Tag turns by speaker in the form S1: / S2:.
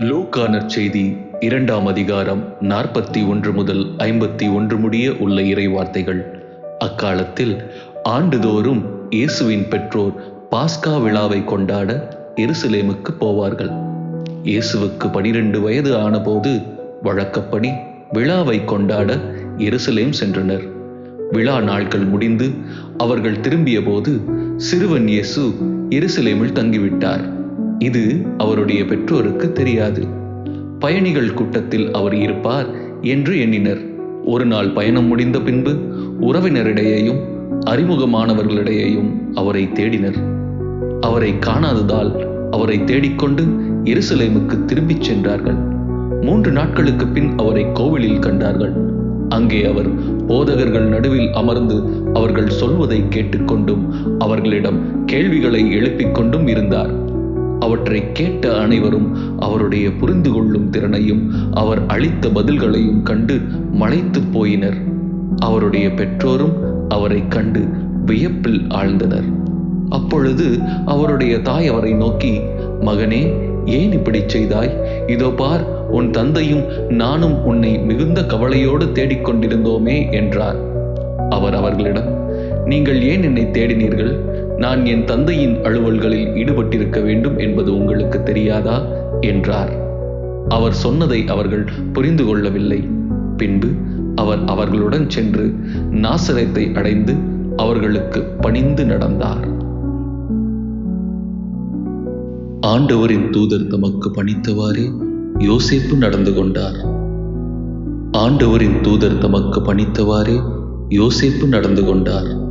S1: லூக்கான செய்தி இரண்டாம் அதிகாரம் நாற்பத்தி ஒன்று முதல் ஐம்பத்தி ஒன்று முடிய உள்ள இறைவார்த்தைகள். அக்காலத்தில் ஆண்டுதோறும் இயேசுவின் பெற்றோர் பாஸ்கா விழாவை கொண்டாட எருசலேமுக்கு போவார்கள். இயேசுவுக்கு பனிரெண்டு வயது ஆனபோது வழக்கப்படி விழாவை கொண்டாட எருசலேம் சென்றனர். விழா நாட்கள் முடிந்து அவர்கள் திரும்பியபோது சிறுவன் இயேசு எருசலேமில் தங்கிவிட்டார். இது அவருடைய பெற்றோருக்கு தெரியாது. பயணிகள் கூட்டத்தில் அவர் இருப்பார் என்று எண்ணினர். ஒரு நாள் பயணம் முடிந்த பின்பு உறவினரிடையேயும் அறிமுகமானவர்களிடையேயும் அவரை தேடினர். அவரை காணாததால் அவரை தேடிக்கொண்டு எருசலேமுக்கு திரும்பிச் சென்றார்கள். மூன்று நாட்களுக்கு பின் அவரை கோவிலில் கண்டார்கள். அங்கே அவர் போதகர்கள் நடுவில் அமர்ந்து அவர்கள் சொல்வதை கேட்டுக்கொண்டும் அவர்களிடம் கேள்விகளை எழுப்பிக் கொண்டும் இருந்தார். அவற்றை கேட்ட அனைவரும் அவருடைய புரிந்து கொள்ளும் திறனையும் அவர் அளித்த பதில்களையும் கண்டு மலைத்துப் போயினர். அவருடைய பெற்றோரும் அவரை கண்டு வியப்பில் ஆழ்ந்தனர். அப்பொழுது அவருடைய தாய் அவரை நோக்கி மகனே ஏன் இப்படி செய்தாய்? இதோ பார் உன் தந்தையும் நானும் உன்னை மிகுந்த கவலையோடு தேடிக்கொண்டிருந்தோமே என்றார். அவர் அவர்களிடம் நீங்கள் ஏன் என்னை தேடினீர்கள்? நான் என் தந்தையின் அலுவல்களில் ஈடுபட்டிருக்க வேண்டும் என்பது உங்களுக்கு தெரியாதா? என்றார். அவர் சொன்னதை அவர்கள் புரிந்து கொள்ளவில்லை. பின்பு அவர் அவர்களுடன் சென்று நாசரத்தை அடைந்து அவர்களுக்கு பணிந்து நடந்தார். ஆண்டவரின் தூதர் தமக்கு பணித்தவாறே யோசேப்பு நடந்து கொண்டார். ஆண்டவரின் தூதர் தமக்கு பணித்தவாறே யோசேப்பு நடந்து கொண்டார்.